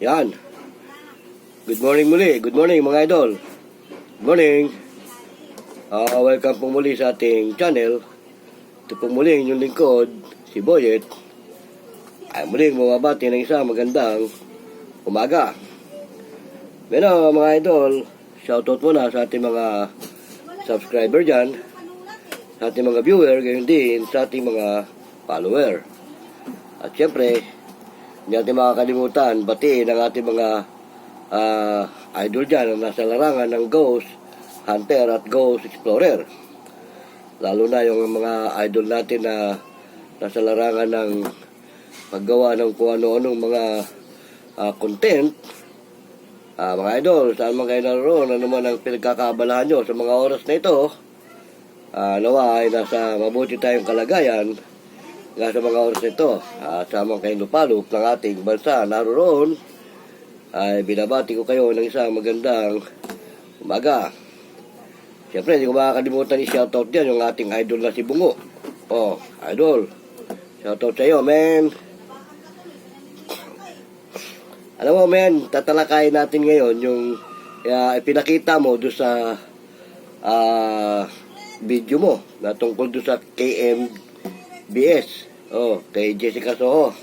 Yan. Good morning muli. Good morning mga idol. Good morning. Ah, welcome po muli sa ating channel. Ito po muli inyong lingkod, si Boyet. Ay muling mababati ng isang magandang umaga. Bueno mga idol, shoutout muna sa ating mga subscriber dyan, sa ating mga viewer, gayon din sa ating mga follower. At syempre, hindi natin makakalimutan, batiin ang ating mga ah, idol dyan na nasa larangan ng Ghost Hunter at Ghost Explorer. Lalo na yung mga idol natin na nasa larangan ng paggawa ng kung ano-anong mga ah, content. Ah, mga idol, saan man kayo naroon, ano man ang pinagkakabalahan nyo sa mga oras na ito, ah, nawa ay nasa mabuti tayong kalagayan nga sa mga oras nito, uh, samang kay lupalop ng ating bansa naroon, ay binabati ko kayo ng isang magandang umaga. Siyempre, hindi ko makakalimutan i-shoutout yan yung ating idol na si Bungo. Oh, idol. Shoutout sa iyo, man. Alam mo, men, tatalakayin natin ngayon yung uh, ipinakita mo doon sa ah, video mo na tungkol doon sa KMBS. Oh, kay Jessica Soho.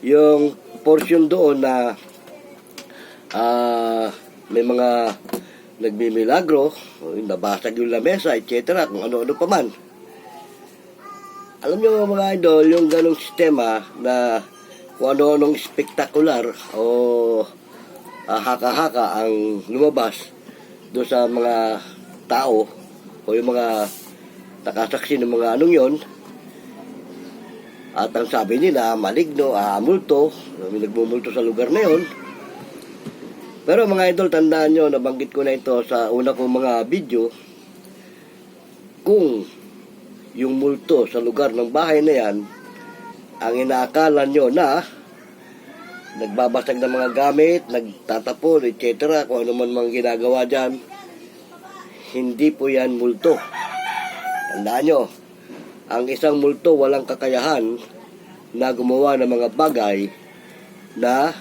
Yung portion doon na ah, may mga nagmimilagro, nabasag yung lamesa, etc. Kung ano-ano pa man. Alam nyo mga idol, yung ganong sistema na kung ano-anong spektakular o ah, haka-haka ang lumabas doon sa mga tao o yung mga nakasaksi ng mga anong yon at ang sabi nila maligno, ah, multo may nagmumulto sa lugar na yon pero mga idol tandaan nyo nabanggit ko na ito sa una kong mga video kung yung multo sa lugar ng bahay na yan ang inaakala nyo na nagbabasag ng mga gamit, nagtatapon, etc. Kung ano man mga ginagawa dyan, hindi po yan multo. Tandaan nyo, ang isang multo walang kakayahan na gumawa ng mga bagay na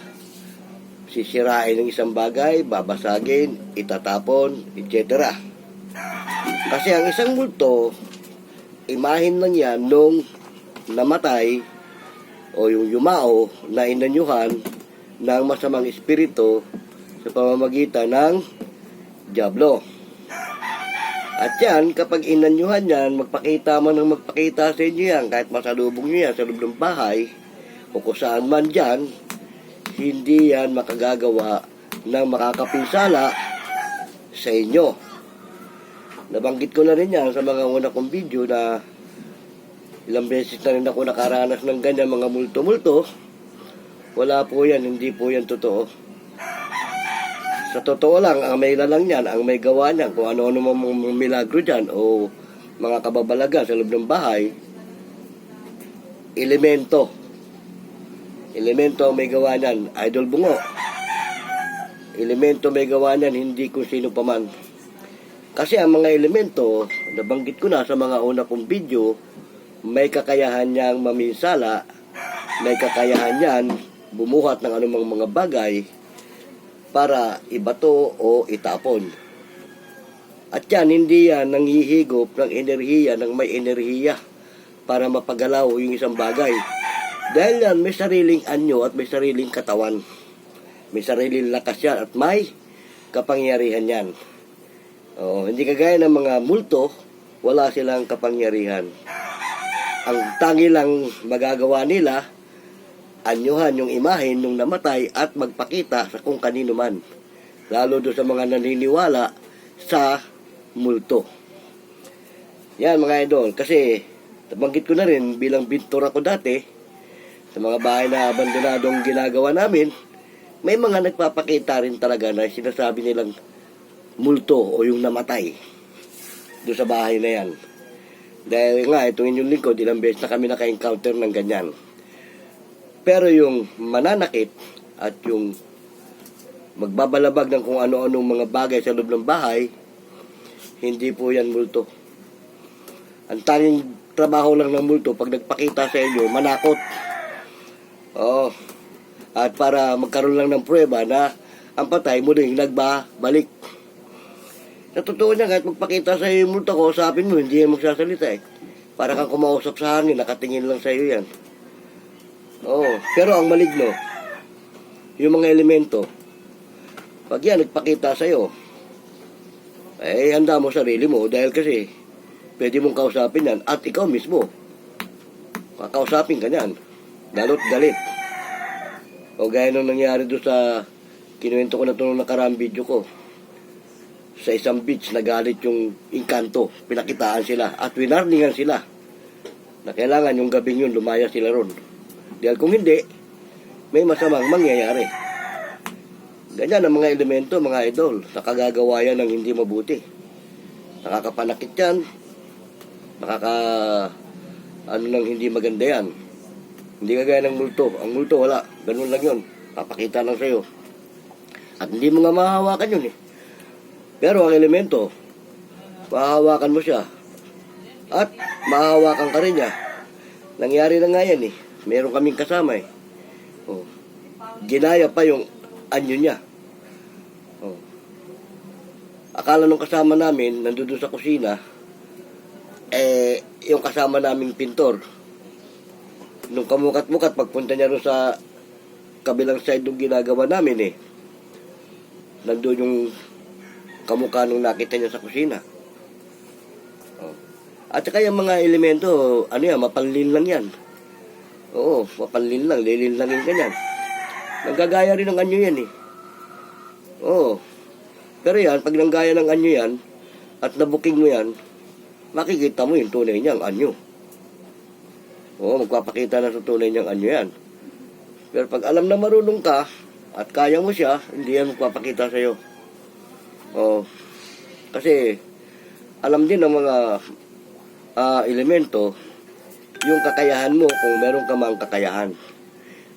sisirain ng isang bagay, babasagin, itatapon, etc. Kasi ang isang multo, imahin lang yan nung namatay o yung yumao na inanyuhan ng masamang espiritu sa pamamagitan ng Diablo. At yan, kapag inanyuhan yan, magpakita man ng magpakita sa inyo yan, kahit masalubong nyo yan sa loob ng bahay, o kung saan man dyan, hindi yan makagagawa ng makakapinsala sa inyo. Nabanggit ko na rin yan sa mga una kong video na ilang beses na rin ako nakaranas ng ganyan mga multo-multo. Wala po yan, hindi po yan totoo. Sa totoo lang, ang may lalang yan, ang may gawa niyan, kung ano-ano mga milagro dyan o mga kababalaga sa loob ng bahay, elemento. Elemento ang may gawa niyan, idol bungo. Elemento may gawa niyan, hindi kung sino pa man. Kasi ang mga elemento, nabanggit ko na sa mga una kong video, may kakayahan niyang maminsala, may kakayahan niyan bumuhat ng anumang mga bagay para ibato o itapon. At yan, hindi yan nanghihigop ng enerhiya ng may enerhiya para mapagalaw yung isang bagay. Dahil yan, may sariling anyo at may sariling katawan. May sariling lakas yan at may kapangyarihan yan. Oo, hindi kagaya ng mga multo, wala silang kapangyarihan. Ang tangi lang magagawa nila, anyuhan yung imahen nung namatay at magpakita sa kung kanino man. Lalo doon sa mga naniniwala sa multo. Yan mga idol, kasi nabanggit ko na rin bilang bintor ako dati, sa mga bahay na abandonadong ginagawa namin, may mga nagpapakita rin talaga na sinasabi nilang multo o yung namatay doon sa bahay na yan. Dahil nga, itong inyong lingkod, ilang beses na kami naka-encounter ng ganyan. Pero yung mananakit at yung magbabalabag ng kung ano-anong mga bagay sa loob ng bahay, hindi po yan multo. Ang tanging trabaho lang ng multo, pag nagpakita sa inyo, manakot. Oo. At para magkaroon lang ng prueba na ang patay muling nagbabalik. Sa totoo niya, kahit magpakita sa iyo yung multo ko, usapin mo, hindi yan magsasalita eh. Para kang kumausap sa hangin, nakatingin lang sa iyo yan. Oo, pero ang maligno, yung mga elemento, pag yan nagpakita sa iyo, eh, handa mo sarili mo dahil kasi pwede mong kausapin yan at ikaw mismo, kakausapin ka yan, lalo't galit. O gaya nung nangyari doon sa, kinuwento ko na ito nung nakaraang video ko, sa isang beach nagalit yung inkanto, pinakitaan sila at winarningan sila na kailangan yung gabing yun lumaya sila ron. Dahil kung hindi, may masamang mangyayari. Ganyan ang mga elemento, mga idol, nakagagawa yan ng hindi mabuti. Nakakapanakit yan, nakaka, ano nang hindi maganda yan. Hindi kagaya ng multo. Ang multo, wala. Ganun lang yun. Papakita lang sa'yo. At hindi mo nga mahahawakan yun eh. Pero ang elemento, mahahawakan mo siya. At mahahawakan ka rin niya. Nangyari na nga yan eh. Meron kaming kasama eh. Oh. Ginaya pa yung anyo niya. Oh. Akala nung kasama namin, nandun doon sa kusina, eh, yung kasama naming pintor, nung kamukat-mukat, pagpunta niya doon sa kabilang side ng ginagawa namin eh, nandun yung kamukha nung nakita niya sa kusina. Oh. At saka yung mga elemento, ano yan, mapanlin lang yan. Oo, mapanlin lang, lilinlangin ka yan. Nagagaya rin ng anyo yan eh. Oo. Pero yan, pag nanggaya ng anyo yan, at nabuking mo yan, makikita mo yung tunay niyang anyo. Oo, magpapakita na sa tunay niyang anyo yan. Pero pag alam na marunong ka, at kaya mo siya, hindi yan magpapakita sa'yo. Oo. Kasi, alam din ng mga ah, elemento, yung kakayahan mo kung meron ka mang kakayahan.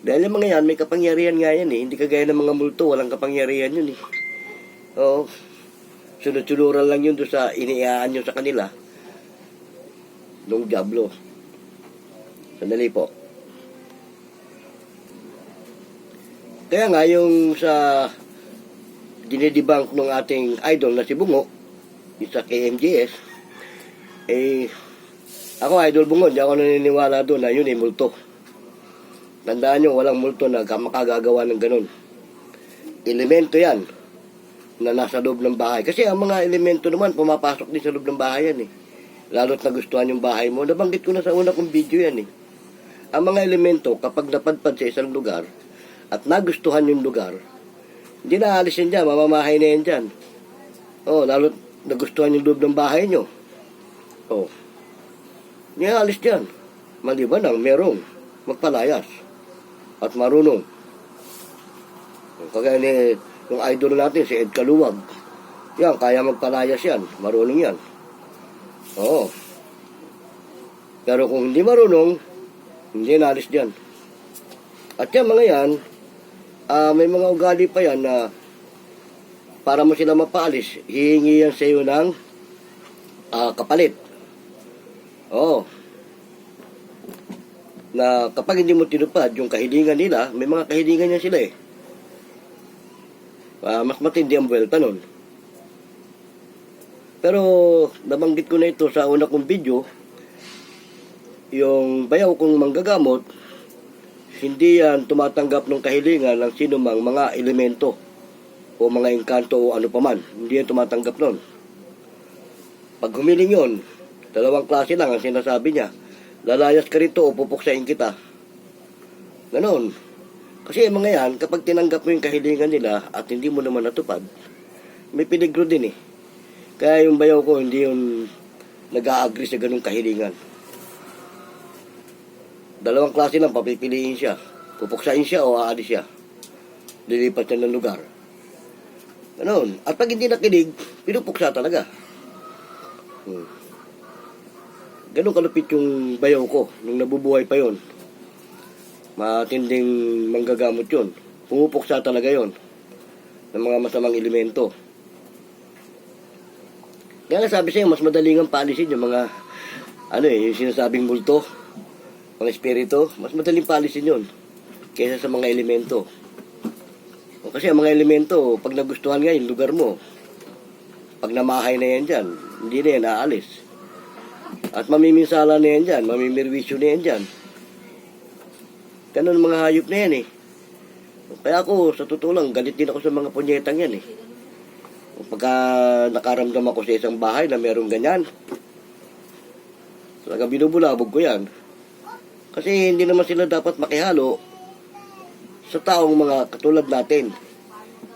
Dahil yung mga yan, may kapangyarihan nga yan eh. Hindi kagaya ng mga multo, walang kapangyarihan yun eh. Oo. Sunod-sunuran lang yun doon sa iniiyaan nyo sa kanila. Nung Diablo. Sandali po. Kaya nga, yung sa dinidebunk ng ating idol na si Bungo, yung sa KMGS, eh, ako idol Bungo, di ako naniniwala doon na yun eh, multo. Tandaan nyo, walang multo na makagagawa ng ganun. Elemento yan na nasa loob ng bahay. Kasi ang mga elemento naman, pumapasok din sa loob ng bahay yan eh. Lalo't nagustuhan yung bahay mo. Nabanggit ko na sa una kong video yan eh. Ang mga elemento, kapag napadpad sa isang lugar, at nagustuhan yung lugar, hindi na alis yan dyan, mamamahay na yan dyan. Oh, lalo't nagustuhan yung loob ng bahay nyo. Oh, hindi na alis dyan. Maliban ang merong magpalayas at marunong. Kagaya ni yung idol natin, si Ed Kaluwag. Yan, kaya magpalayas yan. Marunong yan. Oo. Pero kung hindi marunong, hindi nalis dyan. At yan, mga yan, ah, may mga ugali pa yan na para mo sila mapaalis, hihingi yan sa iyo ng ah, kapalit. Oo. Na kapag hindi mo tinupad yung kahilingan nila, may mga kahilingan yan sila eh. Ah, mas matindi ang buwelta nun. Pero nabanggit ko na ito sa una kong video, yung bayaw kong manggagamot, hindi yan tumatanggap ng kahilingan ng sinumang mga elemento o mga engkanto o ano paman. Hindi yan tumatanggap nun. Pag humiling yon, dalawang klase lang ang sinasabi niya. Lalayas ka rito o pupuksain kita. Ganon. Kasi mga yan, kapag tinanggap mo yung kahilingan nila at hindi mo naman natupad, may peligro din eh. Kaya yung bayaw ko, hindi yung nag-a-agree sa ganung kahilingan. Dalawang klase lang, papipiliin siya. Pupuksain siya o aalis siya. Lilipat siya ng lugar. Ganon. At pag hindi nakinig, pinupuksa talaga. Hmm. Ganon kalupit yung bayaw ko nung nabubuhay pa yon. Matinding manggagamot yun. Pumupuksa talaga yon ng mga masamang elemento. Kaya nga sabi sa'yo, mas madaling ang paalisin yung mga, ano eh, yung sinasabing multo, mga espiritu, mas madaling paalisin yun. kaysa sa mga elemento. O, kasi ang mga elemento, pag nagustuhan nga yung lugar mo, pag namahay na yan dyan, hindi na yan aalis. At mamiminsala na yan dyan, mamimirwisyo na yan dyan. Ganun mga hayop na yan eh. Kaya ako, sa totoo lang, galit din ako sa mga punyetang yan eh. Pagka nakaramdam ako sa isang bahay na merong ganyan, talaga binubulabog ko yan. Kasi hindi naman sila dapat makihalo sa taong mga katulad natin.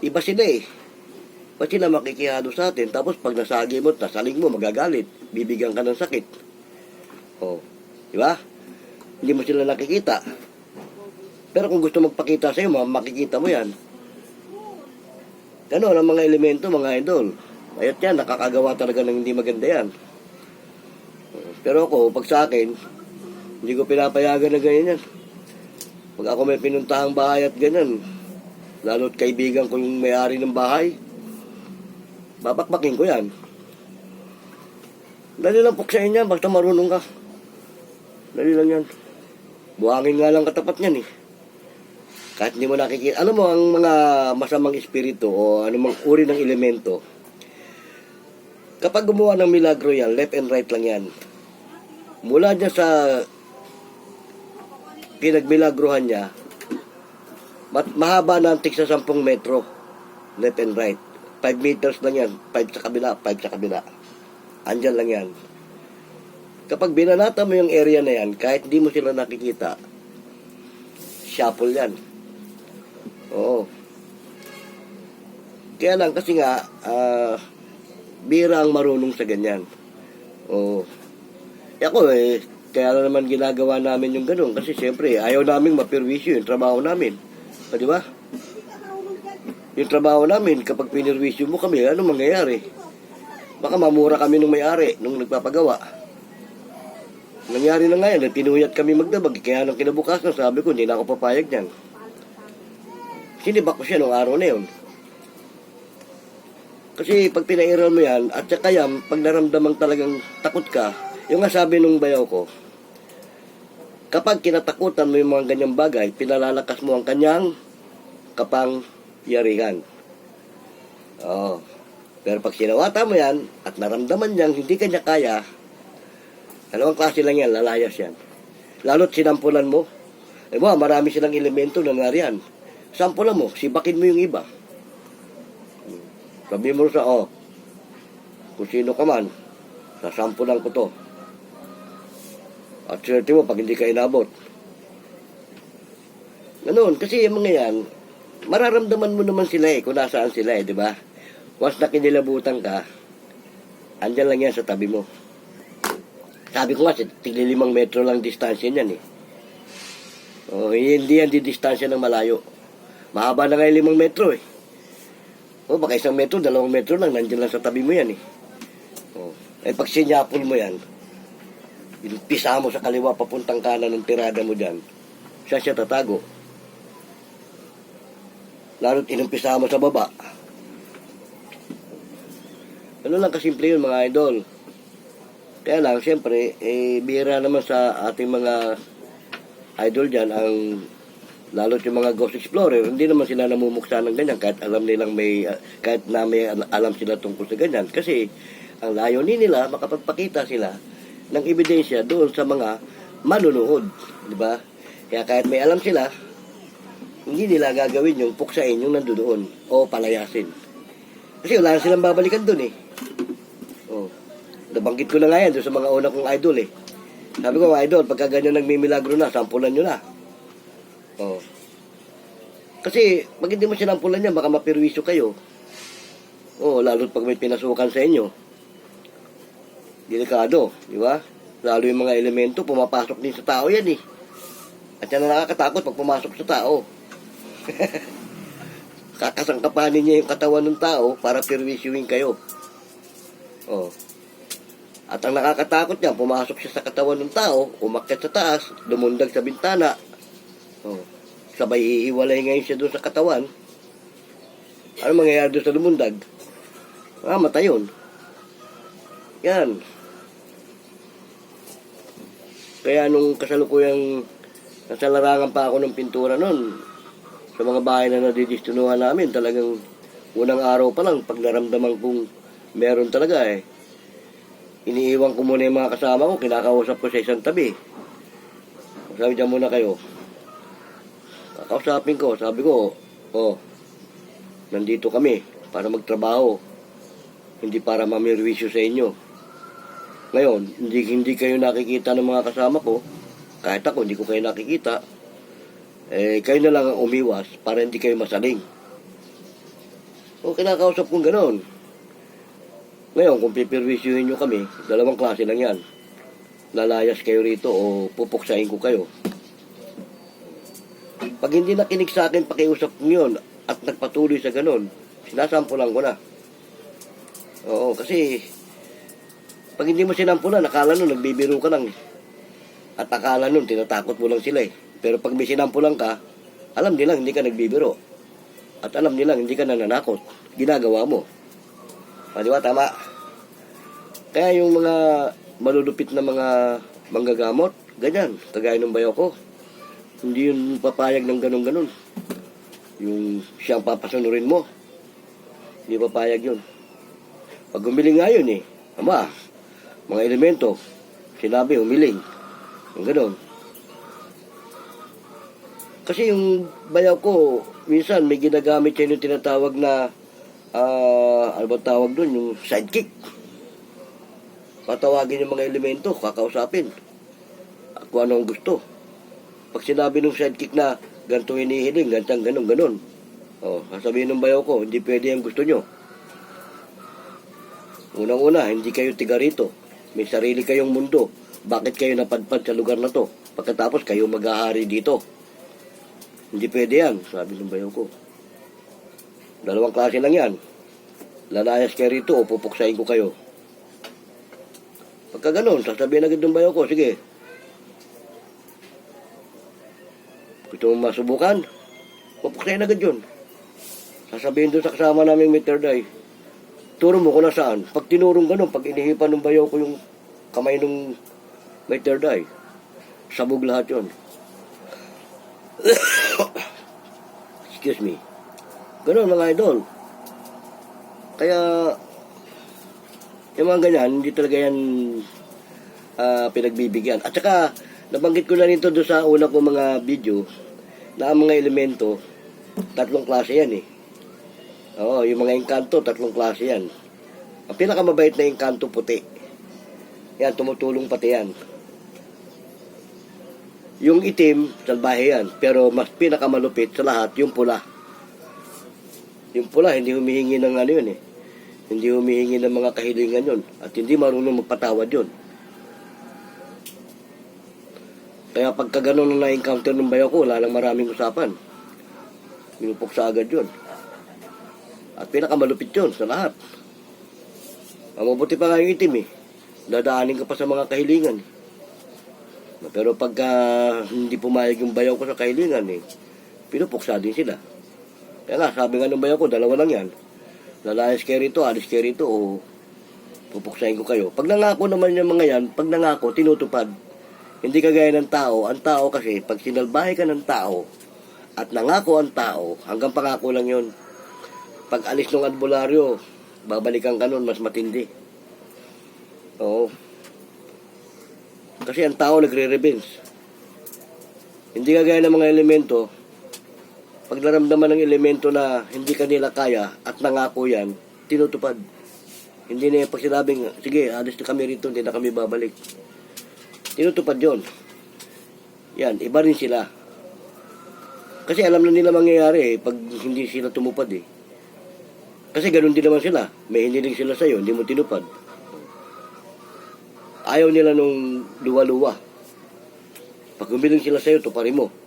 Iba sila eh. Ba't sila makikihalo sa atin? Tapos pag nasagi mo at nasaling mo, magagalit. Bibigyan ka ng sakit. Oh, di ba? Hindi mo sila nakikita. Pero kung gusto magpakita sa'yo, ma- makikita mo yan. Ganon ang mga elemento, mga idol. Ayat yan, nakakagawa talaga ng hindi maganda yan. Pero ako, pag sa akin, hindi ko pinapayagan na ganyan yan. Pag ako may pinuntahang bahay at ganyan, lalo't kaibigan ko yung may-ari ng bahay, babakbakin ko yan. Dali lang puksain yan, basta marunong ka. Dali lang yan. Buhangin nga lang katapat niyan eh. Kahit hindi mo nakikita. Alam mo, ang mga masamang espiritu o anumang uri ng elemento, kapag gumawa ng milagro yan, left and right lang yan. Mula dyan sa pinagmilagrohan niya, mat- mahaba na ang sa 10 metro, left and right. 5 meters lang yan, 5 sa kabila, 5 sa kabila. Andyan lang yan. Kapag binanata mo yung area na yan, kahit di mo sila nakikita, shuffle yan. Oo. Kaya lang, kasi nga, ah, bira ang marunong sa ganyan. Oo. Eh ako eh, kaya na naman ginagawa namin yung ganun. Kasi siyempre, ayaw naming mapirwisyo yung trabaho namin. O, di ba? Yung trabaho namin, kapag pinirwisyo mo kami, ano mangyayari? Baka mamura kami nung may-ari, nung nagpapagawa. Nangyari na nga yan, eh, tinuyat kami magdabag. Kaya nung kinabukasan, sabi ko, hindi na ako papayag niyan. Sinibak ko siya nung araw na yun. Kasi pag pinairal mo yan, at saka yan, pag naramdamang talagang takot ka, yung nga sabi nung bayaw ko, kapag kinatakutan mo yung mga ganyang bagay, pinalalakas mo ang kanyang kapang yarihan. Oo. Pero pag sinawata mo yan, at naramdaman niyang hindi kanya kaya, dalawang klase lang yan, lalayas yan. Lalo't sinampulan mo. Eh ba, marami silang elemento na nariyan. Sampulan mo, sibakin mo yung iba. Sabi mo sa, oh, kung sino ka man, sasampulan ko to. At swerte mo pag hindi ka inabot. Ganun, kasi yung mga yan, mararamdaman mo naman sila eh, kung nasaan sila eh, di ba? Once na kinilabutan ka, andyan lang yan sa tabi mo. Sabi ko nga, tigli limang metro lang distansya niyan eh. Oh, hindi yan di distansya ng malayo. Mahaba na nga yung limang metro eh. O baka isang metro, dalawang metro lang, nandiyan lang sa tabi mo yan eh. O, eh pag sinyapol mo yan, pisa mo sa kaliwa papuntang kanan ng tirada mo dyan, siya siya tatago. Lalo't inumpisa mo sa baba. Ano lang kasimple yun mga idol. Kaya lang, siyempre, eh, bira naman sa ating mga idol dyan ang lalo't yung mga ghost explorer, hindi naman sila namumuksa ng ganyan kahit alam nilang may, uh, kahit na may al- alam sila tungkol sa ganyan. Kasi ang layunin nila, makapagpakita sila ng ebidensya doon sa mga manunood. Di ba? Kaya kahit may alam sila, hindi nila gagawin yung puksain yung nandoon o palayasin. Kasi wala silang babalikan doon eh. Nabanggit ko na nga yan sa mga una kong idol eh. Sabi ko, idol, pagka ganyan nagmimilagro na, sampulan nyo na. Oh. Kasi, pag hindi mo sinampulan yan, baka mapirwisyo kayo. Oh, lalo pag may pinasukan sa inyo. Delikado, di ba? Lalo yung mga elemento, pumapasok din sa tao yan eh. At yan ang nakakatakot pag pumasok sa tao. Kakasangkapanin niya yung katawan ng tao para pirwisyuhin kayo. Oh. At ang nakakatakot niya, pumasok siya sa katawan ng tao, umakyat sa taas, lumundag sa bintana. Oh. Sabay hihiwalay ngayon siya doon sa katawan. Ano mangyayari doon sa lumundag? Ah, matay yun. Yan. Kaya nung kasalukuyang Nasa larangan pa ako ng pintura noon. Sa mga bahay na nadidistunuhan namin, talagang unang araw pa lang, pag naramdaman kong meron talaga eh. Iniiwan ko muna yung mga kasama ko, kinakausap ko sa isang tabi. Sabi dyan muna kayo. Kakausapin ko, sabi ko, oh, nandito kami para magtrabaho. Hindi para mamirwisyo sa inyo. Ngayon, hindi, hindi kayo nakikita ng mga kasama ko. Kahit ako, hindi ko kayo nakikita. Eh, kayo na lang ang umiwas para hindi kayo masaling. O, kinakausap kong ganon. Ngayon, kung pipirwisyuhin nyo kami, dalawang klase lang yan. Lalayas kayo rito o pupuksain ko kayo. Pag hindi nakinig sa akin, pakiusap ko yun at nagpatuloy sa ganon, sinasampulan ko na. Oo, kasi pag hindi mo sinampulan, akala nun nagbibiro ka lang. At akala nun, tinatakot mo lang sila eh. Pero pag may sinampulan ka, alam nilang hindi ka nagbibiro. At alam nilang hindi ka nananakot. Ginagawa mo. Ah, di ba? Tama. Kaya yung mga malulupit na mga manggagamot, ganyan, kagaya ng bayo ko. Hindi yun papayag ng ganun-ganun. Yung siyang papasunurin mo. Hindi papayag yun. Pag humiling nga yun eh, ama, mga elemento, sinabi humiling. Yung ganun. Kasi yung bayaw ko, minsan may ginagamit siya yung tinatawag na, ah, ano ba tawag doon, yung sidekick. Patawagin yung mga elemento, kakausapin. Kung ano ang gusto. Pag sinabi ng sidekick na, ganito hinihiling, gantang ganun, ganun. O, sasabihin ng bayaw ko, hindi pwede ang gusto nyo. Unang-una, hindi kayo tiga rito. May sarili kayong mundo. Bakit kayo napadpad sa lugar na to? Pagkatapos kayo mag-ahari dito. Hindi pwede yan, sabi ng bayaw ko. Dalawang klase lang yan. Lalayas kayo rito o pupuksain ko kayo. Pagka ganun, sasabihin agad ng bayaw ko, sige. Gusto mo masubukan? Pupuksain agad yun. Sasabihin doon sa kasama namin may third eye, turo mo kung nasaan. Pag tinurong ganun, pag inihipan ng bayaw ko yung kamay nung may third eye, sabog lahat yon. Excuse me. Ganun mga idol. Kaya, yung mga ganyan, hindi talaga yan ah, pinagbibigyan. At saka, nabanggit ko na rin doon sa una ko mga video, na ang mga elemento, tatlong klase yan eh. Oo, yung mga engkanto, tatlong klase yan. Ang pinakamabait na engkanto puti. Yan, tumutulong pati yan. Yung itim, salbahe yan. Pero mas pinakamalupit sa lahat, yung pula. Yung pula, hindi humihingi ng ano yun eh. Hindi humihingi ng mga kahilingan yun. At hindi marunong magpatawad yun. Kaya pagka ganun na na-encounter ng bayo ko, wala lang maraming usapan. Minupok agad yun. At pinakamalupit yun sa lahat. Ang mabuti pa nga yung itim eh. Dadaanin ka pa sa mga kahilingan. Pero pagka hindi pumayag yung bayaw ko sa kahilingan eh, pinupuksa din sila. Kaya nga, sabi nga ng bayaw ko, dalawa lang yan. Lalayas kayo rito, alis kayo rito, o pupuksain ko kayo. Pag nangako naman yung mga yan, pag nangako, tinutupad. Hindi kagaya ng tao. Ang tao kasi, pag sinalbahe ka ng tao, at nangako ang tao, hanggang pangako lang yun. Pag alis ng albularyo, babalikan ka nun, mas matindi. Oo. Kasi ang tao nagre-revenge. Hindi kagaya ng mga elemento, pag naramdaman ng elemento na hindi kanila kaya at nangako yan, tinutupad. Hindi na yung pag sinabing, sige, alis na kami rito, hindi na kami babalik. Tinutupad yon. Yan, iba rin sila. Kasi alam na nila mangyayari eh, pag hindi sila tumupad eh. Kasi ganun din naman sila. May hiniling sila sa'yo, hindi mo tinupad. Ayaw nila nung luwa-luwa. Pag humiling sila sa'yo, tuparin mo.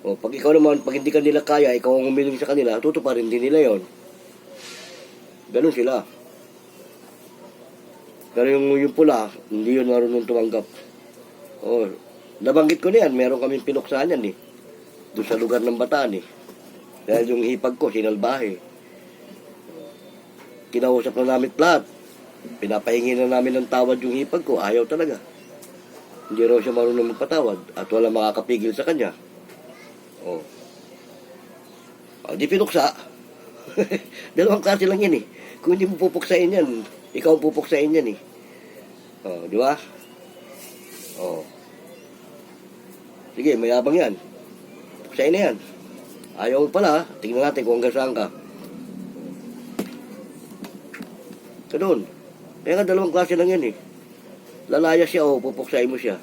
O, pag ikaw naman, pag hindi ka nila kaya, ikaw ang humiling sa kanila, tutuparin din nila yon. Ganun sila. Pero yung, yung pula, hindi yun marunong tumanggap. O, nabanggit ko na yan, meron kaming pinuksahan yan eh. Doon sa lugar ng Bataan eh. Dahil yung hipag ko, sinalbahe. Kinausap na namin lahat. Pinapahingi na namin ng tawad yung hipag ko, ayaw talaga. Hindi raw siya marunong magpatawad at wala makakapigil sa kanya. Oh. Oh, di pinuksa. Dalawang klase lang yan eh. Kung hindi mo pupuksain yan, ikaw ang pupuksain yan eh. Oh, di ba? Oh. Sige, mayabang yan. Puksain na yan. Ayaw pala, tingnan natin kung hanggang saan ka. Ganun. Kaya nga dalawang klase lang yan eh. Lalaya siya o pupuksain mo siya.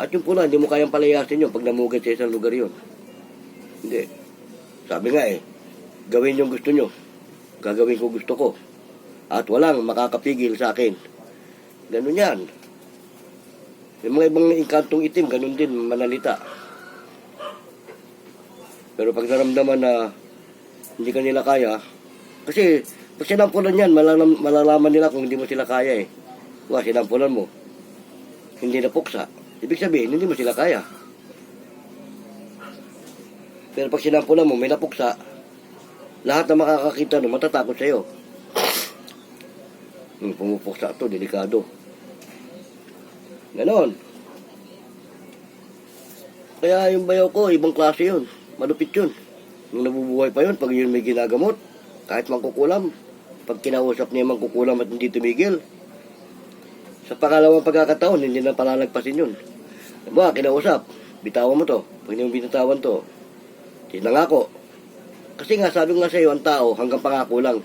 At yung pula, hindi mo kayang palayasin yun pag namugad sa isang lugar yun. Hindi. Sabi nga eh, gawin yung gusto nyo. Gagawin ko gusto ko. At walang makakapigil sa akin. Ganun yan. Yung mga ibang inkantong itim, ganun din, manalita. Pero pag naramdaman na hindi ka nila kaya, kasi pag sinampulan yan, malalam, malalaman nila kung hindi mo sila kaya eh. Wa, sinampulan mo. Hindi na puksa. Ibig sabihin, hindi mo sila kaya. Pero pag sinampulan mo, may napuksa, lahat na makakakita no, matatakot sa'yo. Hmm, pumupuksa to, delikado. Ganon. Kaya yung bayaw ko, ibang klase yun. Malupit yun. Nung nabubuhay pa yun, pag yun may ginagamot, kahit mangkukulam, pag kinausap niya mangkukulam at hindi tumigil, sa pangalawang pagkakataon, hindi na palalagpasin yun. Ba, kinausap, bitawan mo to. Pag hindi mo binatawan to, sinangako. Kasi nga, sabi nga sa iyo, ang tao, hanggang pangako lang.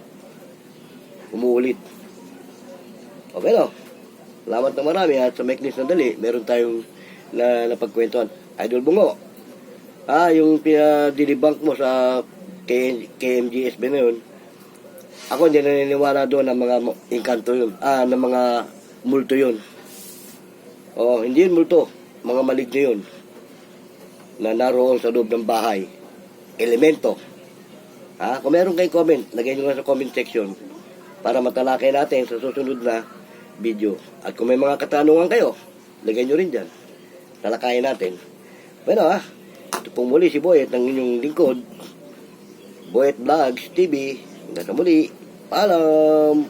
Umuulit. Okay, no? Salamat na marami at sa Meknis na dali, meron tayong na napagkwentuhan. Idol Bungo. Ah, yung pinadilibank mo sa K- KMGS ba na yun? Ako hindi naniniwala doon ng mga inkanto yun. Ah, ng mga multo yun. Oo, hindi yun multo. Mga maligno yun. Na naroon sa loob ng bahay. Elemento. Ha? Kung meron kayong comment, lagay nyo sa comment section para matalakay natin sa susunod na video. At kung may mga katanungan kayo, lagay nyo rin dyan. Talakayin natin. Bueno ha, ito pong muli si Boyet ng inyong lingkod. Boyet Vlogs TV. Hanggang sa muli. Paalam!